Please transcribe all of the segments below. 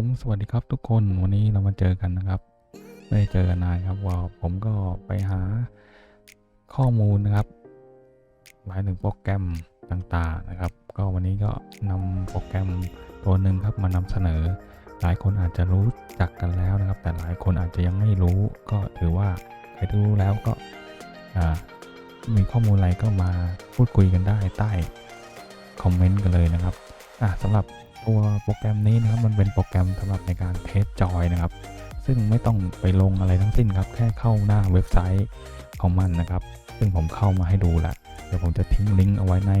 ผมสวัสดีครับทุกคนวันนี้เรามาเจอกันนะครับ ไม่ได้เจอกันนานครับว่าผมก็ไปหาข้อมูลนะครับหมายถึงโปรแกรมต่างๆนะครับ ก็วันนี้ก็นำโปรแกรมตัวหนึ่งครับมานำเสนอ หลายคนอาจจะรู้จักกันแล้วนะครับ แต่หลายคนอาจจะยังไม่รู้ ก็ถือว่าใครที่รู้แล้วก็มีข้อมูลอะไรก็มาพูดคุยกันได้ใต้คอมเมนต์กันเลยนะครับ อะสำหรับตัวโปรแกรมนี้นะครับมันเป็นโปรแกรมสำหรับในการเทสจอยนะครับ ซึ่งไม่ต้องไปลงอะไรทั้งสิ้นครับแค่เข้าหน้าเว็บไซต์ของมันนะครับ ซึ่งผมเข้ามาให้ดูล้วเดี๋ยวผมจะทิ้งลิงก์เอาไว้ใน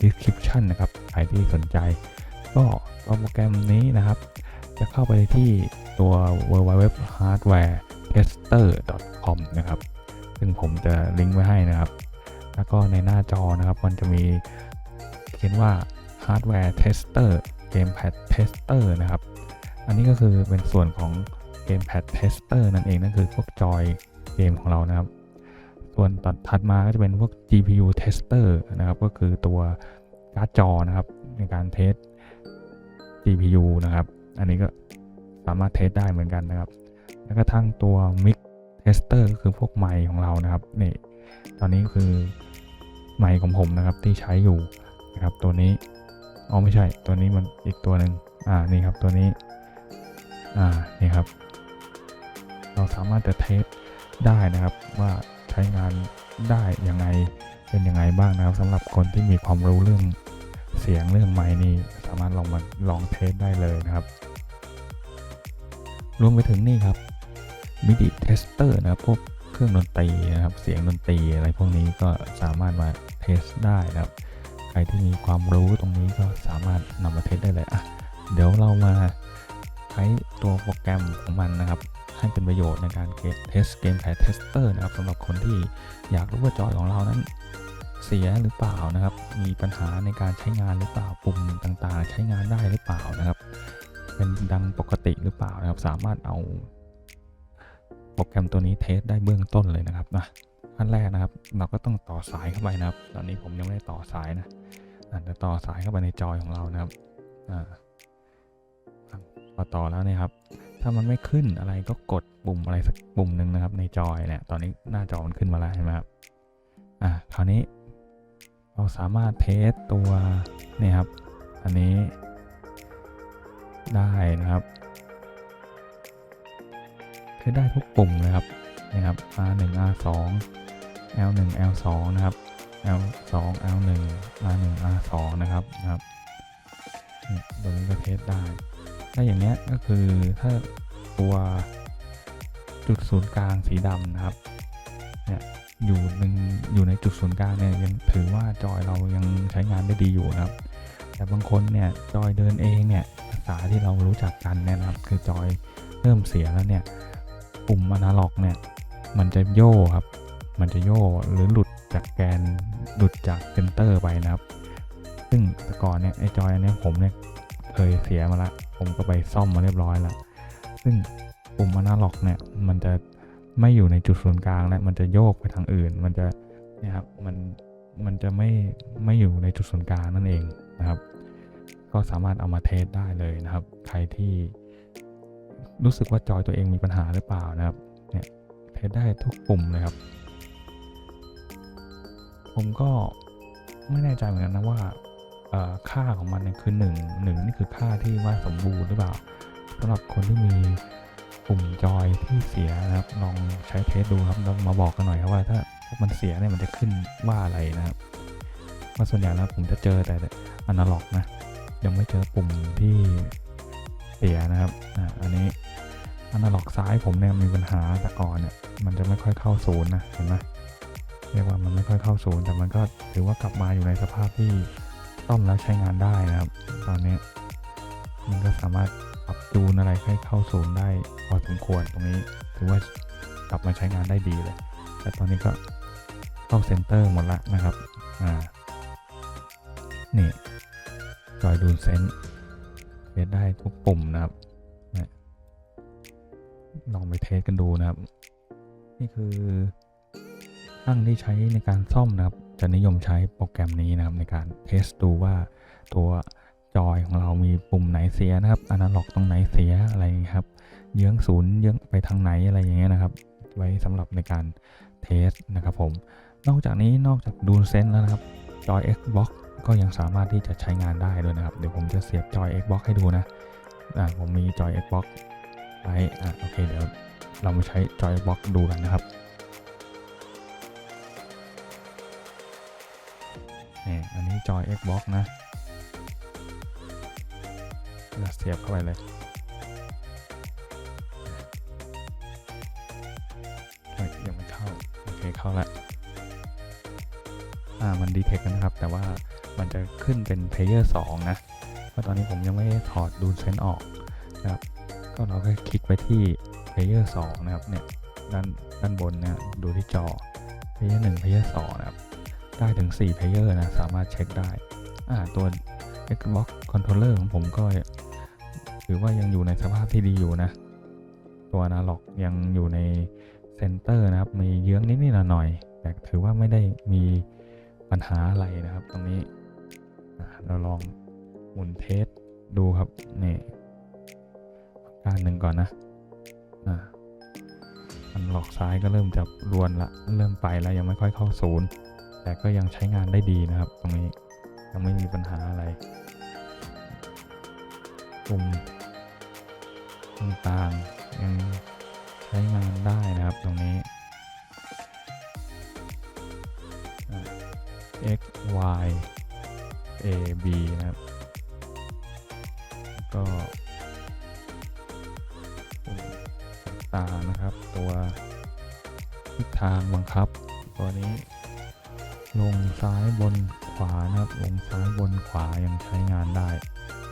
description นะครับใครที่สนใจ ก็ตัวโปรแกรมนี้นะครับ จะเข้าไปที่ตัว www hardware tester com นะครับ ซึ่งผมจะลิงก์ไว้ให้นะครับ แล้วก็ในหน้าจอนะครับมันจะมีเขียนว่า hardware tester gamepad tester นะครับ อันนี้ก็คือเป็นส่วนของ gamepad tester นั่นเอง นั่นคือพวกจอยเกมของเรานะครับ ส่วนตัดถัดมาก็จะเป็นพวก GPU tester นะครับ ก็คือตัวการ์ดจอนะครับ ในการเทส GPU นะครับ อันนี้ก็สามารถเทสได้เหมือนกันนะครับ แล้วก็ทั้งตัว Mic Tester ก็คือพวกไมค์ของเรานะครับ นี่ ตอนนี้คือไมค์ของผมนะครับที่ใช้อยู่นะครับตัวนี้ อ๋อไม่ใช่ตัวนี้มันอีกตัวหนึ่งอ่านี่ครับตัวนี้อ่านี่ครับ เราสามารถจะเทสได้นะครับว่าใช้งานได้ยังไงเป็นยังไงบ้างนะครับสำหรับคนที่มีความรู้เรื่องเสียงเรื่องไมค์นี่สามารถลองมาลองเทสได้เลยนะครับ รวมไปถึงนี่ครับ MIDI tester นะครับพวกเครื่องดนตรีนะครับเสียงดนตรีอะไรพวกนี้ก็สามารถมาเทสได้นะครับ ใครที่มีความรู้ตรงนี้ก็สามารถนำมาเทสได้เลยอะเดี๋ยวเรามาใช้ตัวโปรแกรมของมันนะครับให้เป็นประโยชน์ในการเกเทสเกมแพดเทสเตอร์นะครับสำหรับคนที่อยากรู้ว่าจอของเรานั้นเสียหรือเปล่านะครับ มีปัญหาในการใช้งานหรือเปล่าปุ่มต่างๆ ใช้งานได้หรือเปล่านะครับ เป็นดังปกติหรือเปล่านะครับ สามารถเอา โปรแกรมตัวนี้เทสได้เบื้องต้นเลยนะครับนะขั้นแรกนะครับ เราก็ต้องต่อสายเข้าไปนะครับ ตอนนี้ผมยังไม่ได้ต่อสายนะ อาจจะต่อสายเข้าไปในจอยของเรานะครับอ่าพอต่อแล้วนี่ยครับ ถ้ามันไม่ขึ้นอะไรก็กดปุ่มอะไรสักปุ่มหนึ่งนะครับ ในจอยเนี่ยตอนนี้หน้าจอมันขึ้นมาแล้วเห็นไหมครับอะคราวนี้เราสามารถเทสตัวเนี่ยครับ อันนี้ได้นะครับเทสได้ทุกปุ่มเลยครับนี่ครับ R1 R2 L1 L2 นะครับ L2 L1 R1 R2 นะครับนะครับตัวนี้ก็เทสได้ ถ้าอย่างเนี้ยก็คือถ้าตัวจุดศูนย์กลางสีดำนะครับเนี่ยอยู่หนึ่งอยู่ในจุดศูนย์กลางเนี่ยยังถือว่าจอยเรายังใช้งานได้ดีอยู่นะครับ แต่บางคนเนี่ยจอยเดินเองเนี่ยภาษาที่เรารู้จักกันเนี่ยนะครับ คือจอยเริ่มเสียแล้วเนี่ยปุ่มอนาล็อกเนี่ยมันจะโย่ครับ มันจะโย่หรือหลุด จากแกนหลุดจากเซนเตอร์ไปนะครับ ซึ่งแต่ก่อนเนี่ยไอจอยอันนี้ผมเนี่ยเคยเสียมาละผมก็ไปซ่อมมาเรียบร้อยล้วซึ่งปุ่มอนาล็อกเนี่ยมันจะไม่อยู่ในจุดศูนย์กลางแล้วมันจะโยกไปทางอื่น มันจะนี่ยครับมันมันจะไม่ไม่อยู่ในจุดศูนย์กลางนั่นเองนะครับ ก็สามารถเอามาเทสได้เลยนะครับ ใครที่รู้สึกว่าจอยตัวเองมีปัญหาหรือเปล่านะครับเนี่ยเทสได้ทุกปุ่มเลยครับ ผมก็ไม่แน่ใจเหมือนกันนะว่าค่าของมันเนี่ยคือ1 1นี่คือค่าที่ว่าสมบูรณ์หรือเปล่าสำหรับคนที่มีปุ่มจอยที่เสียนะครับลองใช้เทสดูครับแล้วมาบอกกันหน่อยครับว่าถ้าถ้ามันเสียเนี่ยมันจะขึ้นว่าอะไรนะครับว่าส่วนใหญ่แล้วผมจะเจอแต่อนาล็อกนะยังไม่เจอปุ่มที่เสียนะครับอ่าอันนี้อนาล็อกซ้ายผมเนี่ยมีปัญหาแต่ก่อนเนี่ยมันจะไม่ค่อยเข้าศูนย์นะเห็นไหม เรียกว่ามันไม่ค่อยเข้าศูนย์แต่มันก็ถือว่ากลับมาอยู่ในสภาพที่ซ่อมแล้วใช้งานได้นะครับ ตอนนี้มันก็สามารถปรับจูนอะไรให้เข้าศูนย์ได้พอสมควรตรงนี้ถือว่ากลับมาใช้งานได้ดีเลย แต่ตอนนี้ก็เข้าเซนเตอร์หมดละนะครับอ่านี่จอยดูเซนเทสได้ทุกปุ่มนะครับลองไปเทสกันดูนะครับ นี่คือ ตั้งที่ใช้ในการซ่อมนะครับ จะนิยมใช้โปรแกรมนี้นะครับในการเทสดูว่าตัวจอยของเรามีปุ่มไหนเสียนะครับอนาล็อกตรงไหนเสียอะไรครับ เยื้องศูนย์เยื้องไปทางไหนอะไรอย่างเงี้ยนะครับ ไว้สำหรับในการเทสนะครับผม นอกจากนี้นอกจากดูเซนแล้วนะครับจอย Xbox ก็ยังสามารถที่จะใช้งานได้ด้วยนะครับ เดี๋ยวผมจะเสียบจอย Xbox ให้ดูนะอ่าผมมีจอย Xbox ไว้อ่าโอเคเดี๋ยวเรามาใช้จอย Xbox ดูกันนะครับ นี่อันนี้จอย Xbox นะเราเสียบเข้าไปเลยเฮ้ยยังไม่เข้า โอเค เข้าแล้วอ่า มันดีเทคนะครับ แต่ว่ามันจะขึ้นเป็น Player 2นะเพราะตอนนี้ผมยังไม่ได้ถอดดูเซนออกนะครับ ก็เราก็คลิกไปที่ Player 2นะครับ เนี่ย ด้าน ด้านบนนะ ดูที่จอ Player 1 Player 2นะครับ ได้ถึง4 Player นะ สามารถเช็คได้ อ่า ตัว Xbox Controller ของผมก็ถือว่ายังอยู่ในสภาพที่ดีอยู่นะ ตัวนาล็อกยังอยู่ในเซนเตอร์นะครับ มีเยื้องนิดๆหน่อยๆแต่ถือว่าไม่ได้มีปัญหาอะไรนะครับ ตรงนี้ เราลองหมุนเทสดูครับ นี่การหนึ่งก่อนนะอะอันหลอกซ้ายก็เริ่มจะรวนละ เริ่มไปแล้วยังไม่ค่อยเข้าศูนย์ แต่ก็ยังใช้งานได้ดีนะครับ ตรงนี้ยังไม่มีปัญหาอะไรปุ่มต่างๆยังใช้งานได้นะครับตรงนี้ x y a b นะครับ ก็ปุ่มต่างๆนะครับ ตัวทิศทางบังคับ ตัวนี้ ลงซ้ายบนขวานะครับ ลงซ้ายบนขวายังใช้งานได้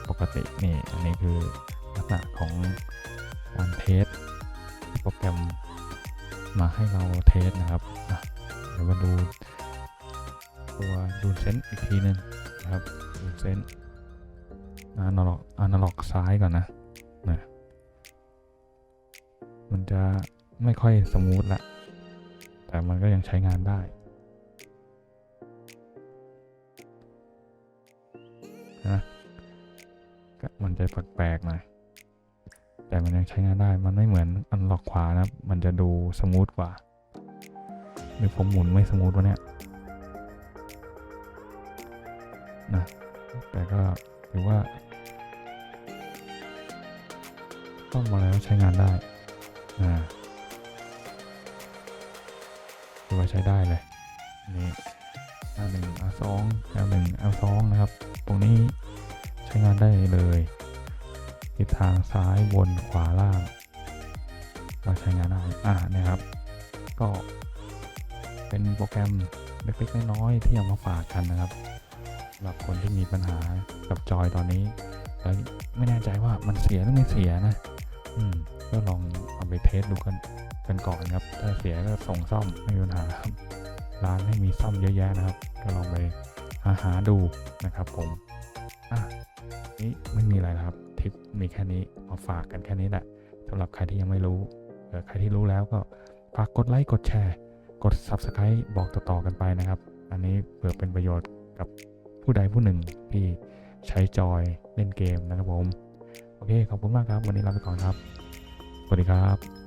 ปกตินี่อันนี้คือลักษณะของการเทสโปรแกรมมาให้เราเทสนะครับเดี๋ยวมาดูตัวดูเซนอีกทีหนึงนะครับดูเซนอะนาล็อกอนาล็อกซ้ายก่อนนะนะมันจะไม่ค่อยสมูทละแต่มันก็ยังใช้งานได้ จะแปลกๆหน่อยแต่มันยังใช้งานได้ มันไม่เหมือนอันล็อกขวานะครับมันจะดูสมูทกว่า หรือผมหมุนไม่สมูทวะเนี่ย นะ แต่ก็ถือว่าเข้ามาแล้วใช้งานได้นะถือว่าใช้ได้เลยนี่ L1 L2 L1 L2 นะครับ ตรงนี้ใช้งานได้เลย ทิศทางซ้ายบนขวาล่างเราใช้งานได้อ่านี่ยครับ ก็เป็นโปรแกรมเล็กๆน้อยๆที่เอามาฝากกันนะครับสำหรับคนที่มีปัญหากับจอยตอนนี้แล้วไม่แน่ใจว่ามันเสียหรือไม่เสียนะ อืม ก็ลองเอาไปเทสดูกันกันก่อนครับ ถ้าเสียก็ส่งซ่อมไม่มีปัญหาครับ ร้านให้มีซ่อมเยอะแยะนะครับ ก็ลองไปหาหาดูนะครับผม นี้ไม่มีอะไรนะครับทิปมีแค่นี้มาฝากกันแค่นี้แหละสำหรับใครที่ยังไม่รู้เออใครที่รู้แล้วก็ฝากกดไลค์กดแชร์ กด Subscribe บอกต่อๆกันไปนะครับ อันนี้เผื่อเป็นประโยชน์กับผู้ใดผู้หนึ่งที่ใช้จอยเล่นเกมนะครับผม โอเค ขอบคุณมากครับ วันนี้ลาไปก่อนครับ สวัสดีครับ